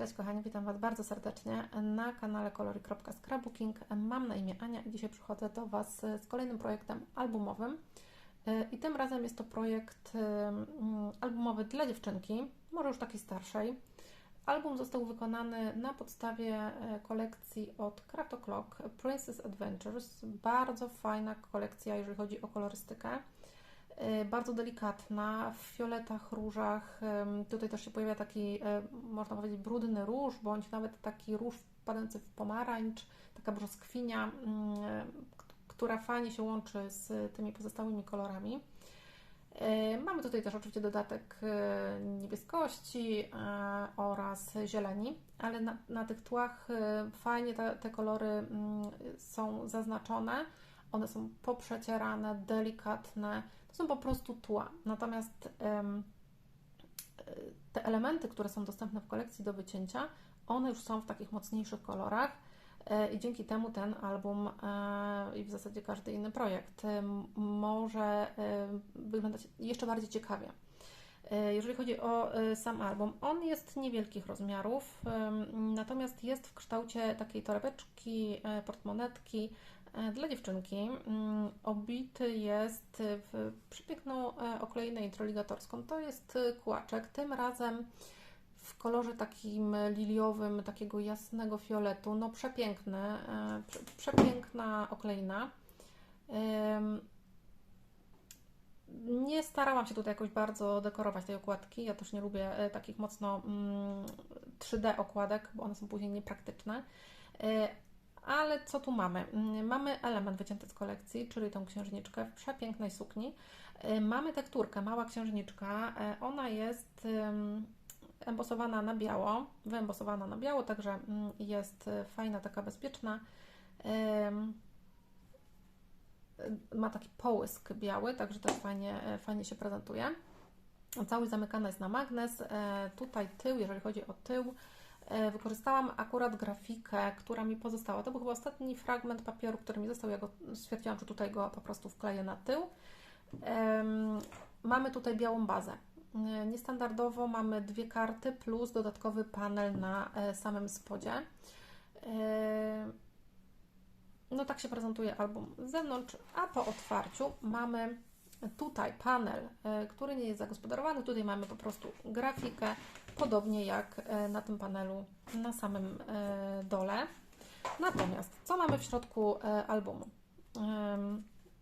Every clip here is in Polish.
Cześć kochani, witam Was bardzo serdecznie na kanale kolory.scrapbooking. Mam na imię Ania i dzisiaj przychodzę do Was z kolejnym projektem albumowym. I tym razem jest to projekt albumowy dla dziewczynki, może już takiej starszej. Album został wykonany na podstawie e, kolekcji od Craft O'Clock Princess Adventures. Bardzo fajna kolekcja, jeżeli chodzi o kolorystykę. E, bardzo delikatna, w fioletach, różach. Tutaj też się pojawia taki, e, można powiedzieć, brudny róż, bądź nawet taki róż wpadający w pomarańcz, taka brzoskwinia, która fajnie się łączy z tymi pozostałymi kolorami. E, mamy tutaj też oczywiście dodatek niebieskości oraz zieleni, ale na, na tych tłach fajnie te, te kolory mm, są zaznaczone. One są poprzecierane, delikatne, to są po prostu tła. Natomiast te elementy, które są dostępne w kolekcji do wycięcia, one już są w takich mocniejszych kolorach e, i dzięki temu ten album e, i w zasadzie każdy inny projekt może wyglądać jeszcze bardziej ciekawie. E, jeżeli chodzi o sam album, on jest niewielkich rozmiarów, natomiast jest w kształcie takiej torebeczki, portmonetki, E, dla dziewczynki. Mm, obity jest w przepiękną e, okleinę introligatorską. To jest kłaczek, tym razem w kolorze takim liliowym, takiego jasnego fioletu. No przepiękny, e, przepiękna okleina. Nie starałam się tutaj jakoś bardzo dekorować tej okładki. Ja też nie lubię takich mocno 3D mm, okładek, bo one są później niepraktyczne ale co tu mamy? Mm, mamy element wycięty z kolekcji, czyli tą księżniczkę w przepięknej sukni. Y, mamy tekturkę, mała księżniczka. Y, ona jest embosowana na biało, wyembosowana na biało, także mm, jest y, fajna, taka bezpieczna. Ma taki połysk biały, także też fajnie, fajnie się prezentuje. Całość zamykana jest na magnes. Tutaj tył, jeżeli chodzi o tył, wykorzystałam akurat grafikę, która mi pozostała. To był chyba ostatni fragment papieru, który mi został. Ja go stwierdziłam, że tutaj go po prostu wkleję na tył. Mamy tutaj białą bazę. E, niestandardowo mamy dwie karty plus dodatkowy panel na e, samym spodzie. No tak się prezentuje album z zewnątrz, a po otwarciu mamy tutaj panel, który nie jest zagospodarowany. Tutaj mamy po prostu grafikę, podobnie jak e, na tym panelu na samym e, dole. Natomiast co mamy w środku e, albumu?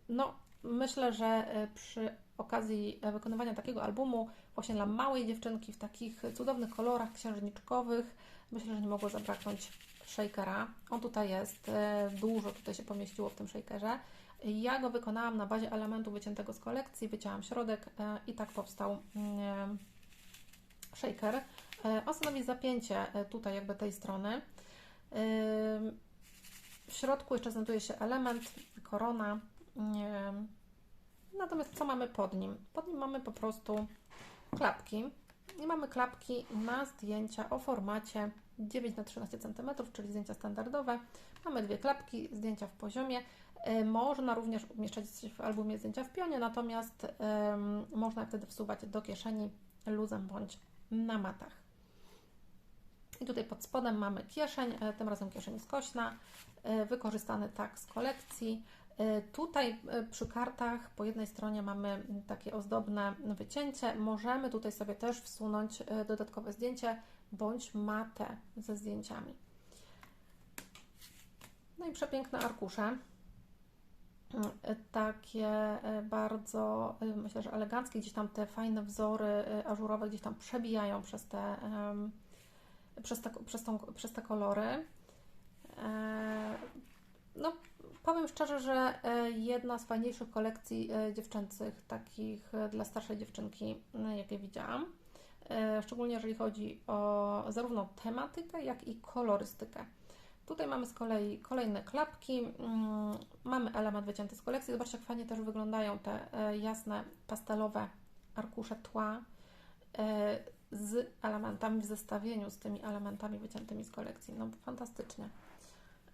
No, myślę, że przy okazji wykonywania takiego albumu, właśnie dla małej dziewczynki w takich cudownych kolorach księżniczkowych, myślę, że nie mogło zabraknąć shakera. On tutaj jest, dużo tutaj się pomieściło w tym shakerze. Ja go wykonałam na bazie elementu wyciętego z kolekcji, wycięłam środek i tak powstał mm, shaker. E, stanowi zapięcie e, tutaj jakby tej strony. E, w środku jeszcze znajduje się element, korona. Natomiast co mamy pod nim? Pod nim mamy po prostu klapki. I mamy klapki na zdjęcia o formacie 9 na 13 cm, czyli zdjęcia standardowe. Mamy dwie klapki, zdjęcia w poziomie. Można również umieszczać w albumie zdjęcia w pionie, natomiast można wtedy wsuwać do kieszeni luzem bądź na matach. I tutaj pod spodem mamy kieszeń, e, tym razem kieszeń skośna, e, wykorzystany tak z kolekcji. E, tutaj przy kartach po jednej stronie mamy takie ozdobne wycięcie. Możemy tutaj sobie też wsunąć dodatkowe zdjęcie bądź matę ze zdjęciami. No i przepiękne arkusze. Takie bardzo, myślę, że eleganckie, gdzieś tam te fajne wzory ażurowe gdzieś tam przebijają przez te przez te, przez, tą, przez te kolory. E, no, powiem szczerze, że e, jedna z fajniejszych kolekcji e, dziewczęcych, takich dla starszej dziewczynki, jakie widziałam. Szczególnie jeżeli chodzi o zarówno tematykę, jak i kolorystykę. Tutaj mamy z kolei kolejne klapki, mm, mamy element wycięty z kolekcji. Zobaczcie, jak fajnie też wyglądają te jasne, pastelowe arkusze tła z elementami w zestawieniu z tymi elementami wyciętymi z kolekcji. No fantastycznie.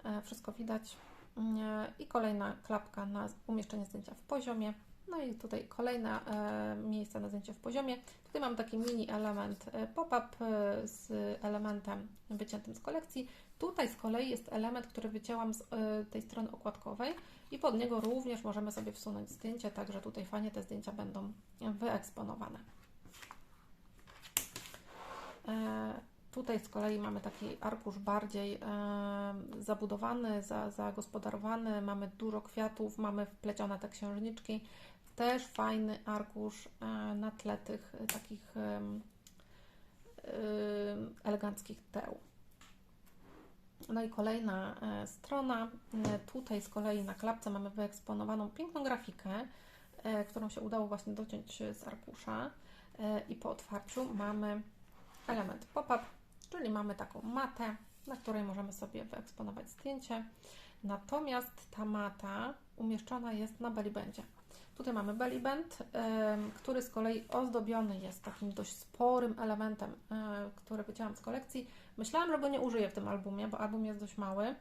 E, wszystko widać. E, I kolejna klapka na umieszczenie zdjęcia w poziomie. No i tutaj kolejne e, miejsce na zdjęcie w poziomie. Tutaj mam taki mini element e, pop-up e, z elementem wyciętym z kolekcji. Tutaj z kolei jest element, który wycięłam z tej strony okładkowej i pod niego również możemy sobie wsunąć zdjęcie, także tutaj fajnie te zdjęcia będą wyeksponowane. Tutaj z kolei mamy taki arkusz bardziej zabudowany, za, zagospodarowany, mamy dużo kwiatów, mamy wplecione te księżniczki. Też fajny arkusz e, na tle tych e, takich eleganckich teł. No i kolejna e, strona. Tutaj z kolei na klapce mamy wyeksponowaną piękną grafikę, którą się udało właśnie dociąć z arkusza. I po otwarciu mamy element pop-up, czyli mamy taką matę, na której możemy sobie wyeksponować zdjęcie. Natomiast ta mata umieszczona jest na bellybandzie. Tutaj mamy bellyband, em, który z kolei ozdobiony jest takim dość sporym elementem, e, który wycięłam z kolekcji. Myślałam, że go nie użyję w tym albumie, bo album jest dość mały.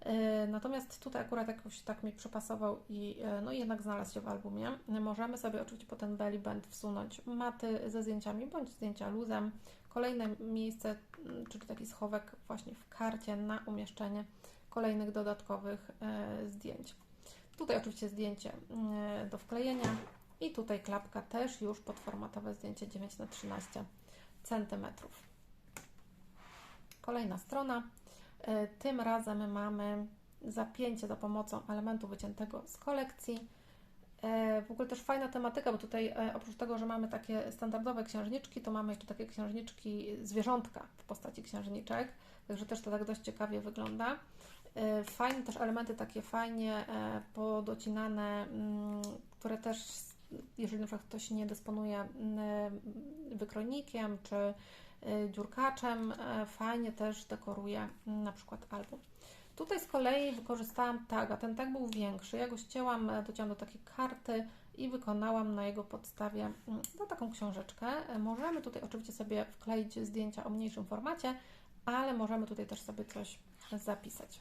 E, Natomiast tutaj akurat jakoś tak mi przypasował i e, no jednak znalazł się w albumie. Możemy sobie oczywiście po ten bellyband wsunąć maty ze zdjęciami bądź zdjęcia luzem. Kolejne miejsce, mm, czyli taki schowek właśnie w karcie na umieszczenie kolejnych dodatkowych zdjęć. Tutaj oczywiście zdjęcie e, do wklejenia i tutaj klapka też już podformatowe zdjęcie 9 na 13 cm. Kolejna strona. E, Tym razem mamy zapięcie za pomocą elementu wyciętego z kolekcji. E, W ogóle też fajna tematyka, bo tutaj oprócz tego, że mamy takie standardowe księżniczki, to mamy jeszcze takie księżniczki zwierzątka w postaci księżniczek, także też to tak dość ciekawie wygląda. E, Fajne też elementy takie fajnie e, podocinane, mm, które też, jeżeli na przykład ktoś nie dysponuje mm, wykrojnikiem czy e, dziurkaczem, e, fajnie też dekoruje mm, na przykład album. Tutaj z kolei wykorzystałam taga. Ten tag był większy. Ja go ścięłam, e, dociąłam do takiej karty i wykonałam na jego podstawie no, taką książeczkę. E, Możemy tutaj oczywiście sobie wkleić zdjęcia o mniejszym formacie, ale możemy tutaj też sobie coś zapisać.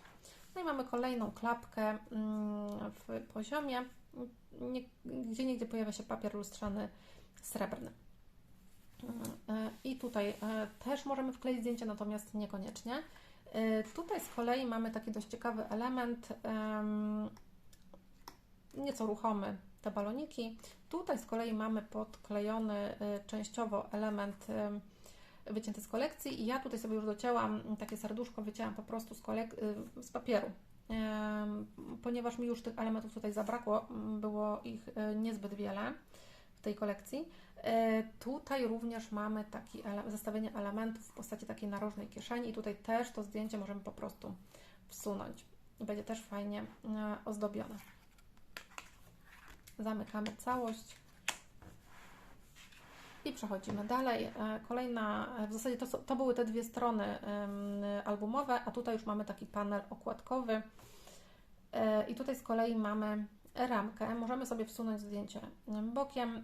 No i mamy kolejną klapkę mm, w poziomie, gdzie niegdzie pojawia się papier lustrzany srebrny. E, I tutaj e, też możemy wkleić zdjęcie, natomiast niekoniecznie. E, Tutaj z kolei mamy taki dość ciekawy element, em, nieco ruchomy, te baloniki. Tutaj z kolei mamy podklejony częściowo element em, wycięty z kolekcji i ja tutaj sobie już docięłam takie serduszko, wycięłam po prostu z, y, z papieru. Ponieważ mi już tych elementów tutaj zabrakło, m, było ich e, niezbyt wiele w tej kolekcji. E, Tutaj również mamy taki ele- zestawienie elementów w postaci takiej narożnej kieszeni i tutaj też to zdjęcie możemy po prostu wsunąć. I będzie też fajnie e, ozdobione. Zamykamy całość. I przechodzimy dalej. E, Kolejna, e, w zasadzie to, to były te dwie strony albumowe, a tutaj już mamy taki panel okładkowy. E, I tutaj z kolei mamy ramkę. Możemy sobie wsunąć zdjęcie em, bokiem.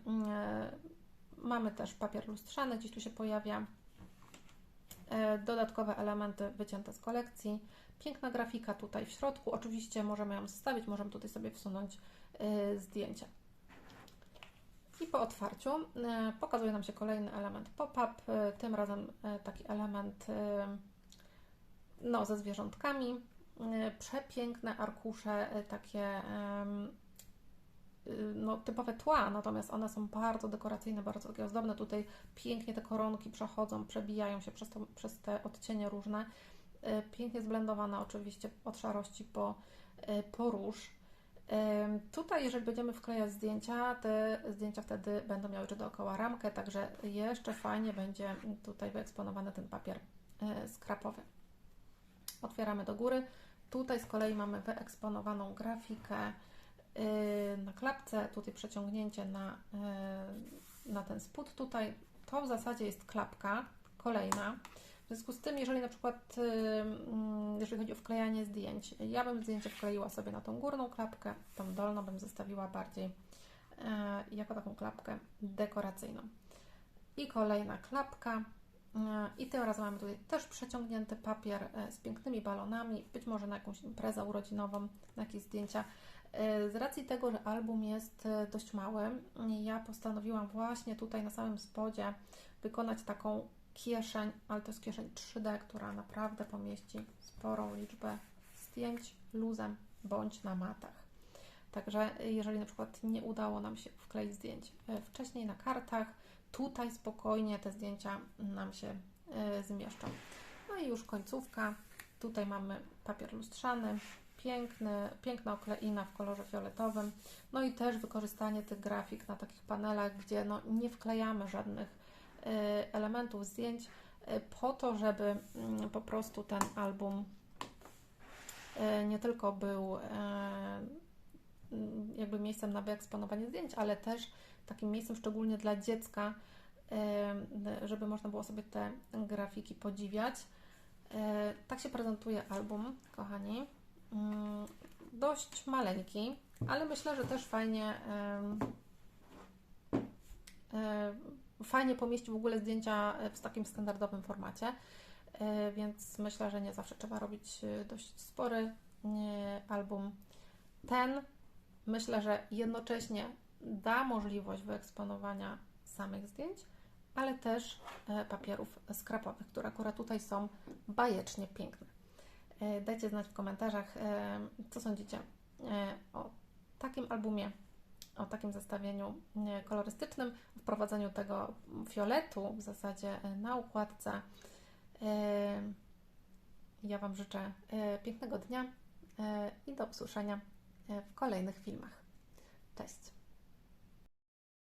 Mamy też papier lustrzany, gdzieś tu się pojawia. Dodatkowe elementy wycięte z kolekcji. Piękna grafika tutaj w środku. Oczywiście możemy ją zostawić, możemy tutaj sobie wsunąć zdjęcie. I po otwarciu e, pokazuje nam się kolejny element pop-up, e, tym razem e, taki element no, ze zwierzątkami. Przepiękne arkusze, takie no, typowe tła, natomiast one są bardzo dekoracyjne, bardzo takie ozdobne. Tutaj pięknie te koronki przechodzą, przebijają się przez, to, przez te odcienie różne. Pięknie zblendowane oczywiście od szarości po, po róż. Tutaj, jeżeli będziemy wklejać zdjęcia, te zdjęcia wtedy będą miały jeszcze dookoła ramkę, także jeszcze fajnie będzie tutaj wyeksponowany ten papier e, skrapowy. Otwieramy do góry. Tutaj z kolei mamy wyeksponowaną grafikę e, na klapce, tutaj przeciągnięcie na, e, na ten spód. Tutaj to w zasadzie jest klapka kolejna. W związku z tym, jeżeli na przykład, jeżeli chodzi o wklejanie zdjęć, ja bym zdjęcie wkleiła sobie na tą górną klapkę, tą dolną bym zostawiła bardziej e, jako taką klapkę dekoracyjną. I kolejna klapka. e, I tym razem mamy tutaj też przeciągnięty papier e, z pięknymi balonami, być może na jakąś imprezę urodzinową, na jakieś zdjęcia. Z racji tego, że album jest dość mały, ja postanowiłam właśnie tutaj na samym spodzie wykonać taką kieszeń, ale to jest kieszeń 3D, która naprawdę pomieści sporą liczbę zdjęć luzem bądź na matach. Także jeżeli na przykład nie udało nam się wkleić zdjęć e, wcześniej na kartach, tutaj spokojnie te zdjęcia nam się e, zmieszczą. No i już końcówka. Tutaj mamy papier lustrzany, piękny, piękna okleina w kolorze fioletowym. No i też wykorzystanie tych grafik na takich panelach, gdzie no, nie wklejamy żadnych elementów zdjęć e, po to, żeby mm, po prostu ten album e, nie tylko był mm, jakby miejscem na wyeksponowanie zdjęć, ale też takim miejscem szczególnie dla dziecka, żeby można było sobie te grafiki podziwiać. Tak się prezentuje album, kochani. Mm, Dość maleńki, ale myślę, że też fajnie fajnie pomieścić w ogóle zdjęcia w takim standardowym formacie, E, więc myślę, że nie zawsze trzeba robić e, dość spory e, album. Ten myślę, że jednocześnie da możliwość wyeksponowania samych zdjęć, ale też e, papierów skrapowych, które akurat tutaj są bajecznie piękne. E, Dajcie znać w komentarzach, e, co sądzicie e, o takim albumie, o takim zestawieniu e, kolorystycznym, wprowadzeniu tego fioletu w zasadzie e, na układce. E, Ja Wam życzę e, pięknego dnia i do usłyszenia w kolejnych filmach. Cześć!